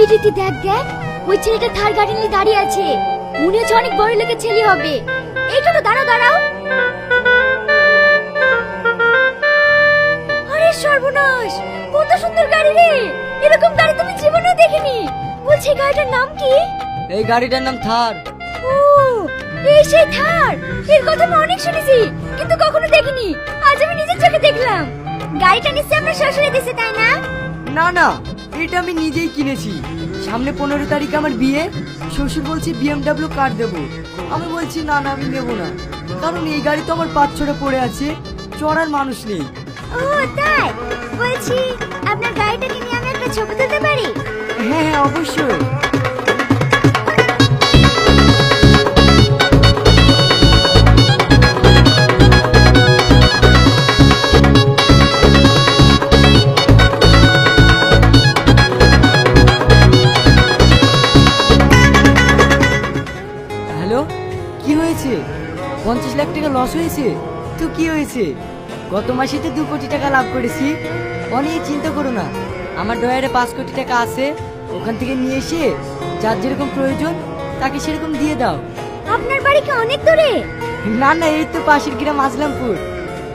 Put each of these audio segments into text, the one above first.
এই রীতি দেখ দেখ ওই ছেলেটা থার গাড়ি নিয়ে দাঁড়িয়ে আছে। মনে হচ্ছে অনেক বড় লোকের ছেলে হবে। এইটা তো দাঁড়াও দাঁড়াও। আরে সর্বনাশ কত সুন্দর গাড়ি রে। এরকম গাড়ি তুমি জীবনেও দেখিনি। বলছি গাড়িটার নাম কি? এই গাড়িটার নাম থার। ও এই সেই থার। এর কথা আমি অনেক শুনেছি কিন্তু কখনো দেখিনি। আজ আমি নিজের চোখে দেখলাম। গাড়িটা নিশ্চয়ই আপনার শ্বশুরে দিছে তাই না? না না এটা আমি নিজেই কিনেছি। সামনে পনেরো তারিখে আমার বিয়ে শ্বশুর বলছে বিএমডাব্লিউ কার দেবো? আমি বলছি না না আমি নেব না। কারণ এই গাড়ি তো আমার পাঁচ ছটা পড়ে আছে চড়ার মানুষ নেই। ও তাই? বলছি আপনার গাড়িটা নিয়ে আমি একটা ছবি তুলতে পারি? হ্যাঁ হ্যাঁ অবশ্যই। পঞ্চাশ লাখ টাকা লস হয়েছে। তো কি হয়েছে? গত মাসে তো দু কোটি টাকা লাভ করেছি। অনেক চিন্তা করো না। আমার ডয়ারে পাঁচ কোটি টাকা আছে। ওখান থেকে নিয়ে এসে যার যেরকম প্রয়োজন তাকে সেরকম দিয়ে দাও। আপনার বাড়ি কি অনেক দূরে? না না এই তো পাশের গ্রাম আসলামপুর।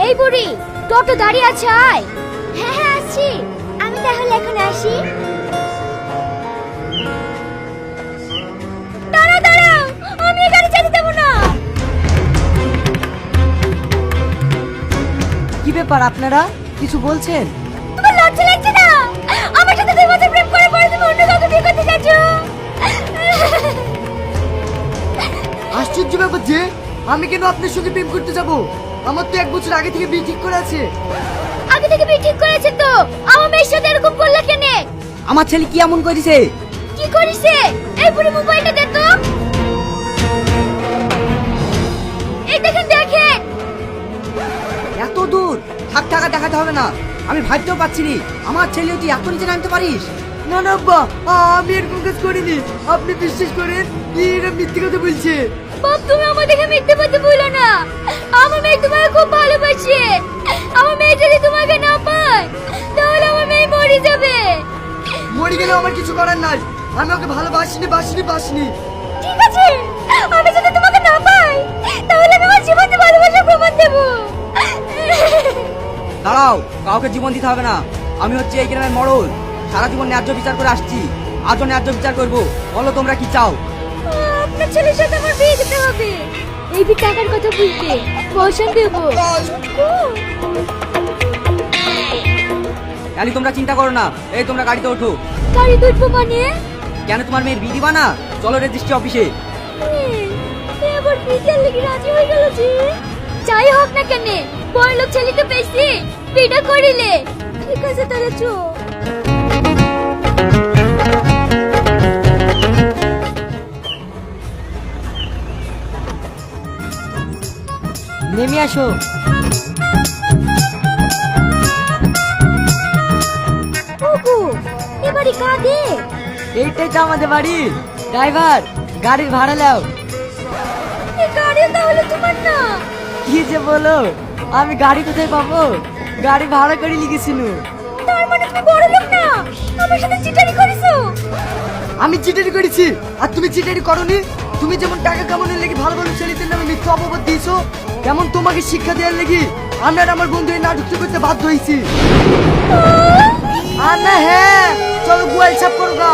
এই বুড়ি টোটো দাঁড়িয়ে আছে আয়। হ্যাঁ হ্যাঁ আসছি। আমি তাহলে এখন আসি। কি ব্যাপার আপনারা কিছু বলছেন? তোমার লজ্জা লাগছে না? আমার সাথে দুই বছর প্রেম করে পরে তুমি অন্য কাউকে বিয়ে করতে চাচ্ছ আশ্চর্য ব্যাপার যে আমি কেন আপনার সঙ্গে প্রেম করতে যাব? আমার তো এক বছর আগে থেকে বিয়ে ঠিক করে আছে। আগে থেকে বিয়ে ঠিক করেছেন তো? আমার মেয়ের সাথে এরকম করলে কেন? আমার ছেলে কি এমন করেছে? কি করেছে? এই পুরো মোবাইলটা দে তো। এই দেখেন এত দূর থাক টাকা দেখাতে হবে না। আমি ভাবতেও পারছি নি আমার ছেলে তুই এত নিচে নামতে পারিস? না না আব্বা আমি এরকম কাজ করিনি। আপনি বিশ্বাস করেন এরা মিথ্যে কথা বলছে। বাপ তুমি আমার দেখে মিথ্যে কথা বলো না। আমার মেয়ে তোমাকে খুব ভালোবাসে। আমার মেয়ে যদি তোমাকে না পায় তাহলে আমার মেয়ে মরে যাবে। মরে গেলে আমার কিছু করার নাই। আমি ওকে ভালোবাসিনি বাসিনি বাসিনি। ঠিক আছে আমি যদি তোমাকে না পাই তাহলে আমি আমার জীবনে ভালোবাসার প্রমাণ দেবো। দাঁড়াও কাউকে জীবন দিতে হবে না। আমি হচ্ছে এই গ্রামের মরল। সারা জীবন ন্যায্য বিচার করে আসছি। আজও ন্যায্য বিচার করব। বলো তোমরা কি চাও? আপনার ছেলের সাথে আমার বিয়ে দিতে হবে। এই বি টাকার কথা বলতে পয়সা দেবো। খালি তোমরা চিন্তা করো না। এই তোমরা গাড়িতে ওঠো। গাড়ি তুলবো মানে? কেন তোমার মেয়ের বিধি বানা চলো রেজিস্ট্রি অফিসে। রাজি হয়ে গেল যে? যাই হোক না কেন। বড় লোক ছেলে তো বেশি বিটা করিলে। ঠিক আছে তাহলে চো। নেমে আসো। ওগো এবারে কাঁদে। এইটাই তো আমাদের বাড়ি। ড্রাইভার গাড়ির ভাড়া নাও। এই গাড়ি তাহলে তোমার না। কি যে বলো? আমি গাড়ি কোথায় পাবো? গাড়ি ভাড়া করে লিখেছিল। তার মানে তুমি বড় লোক না? আমার সাথে চিটারি করেছ? আমি চিটারি করেছি। আর তুমি চিটারি করনি? তুমি যেমন টাকা কামানোর লেগে ভালো ভালো ছেলেদের নামে মিথ্যা অপবাদ দিয়েছ তেমন তোমাকে শিক্ষা দেওয়ার লেগে আমি আর আমার বন্ধু এই নাটকটা করতে বাধ্য হয়েছি। আর না হ্যাঁ চলো গোয়াল ছাপ করো গা।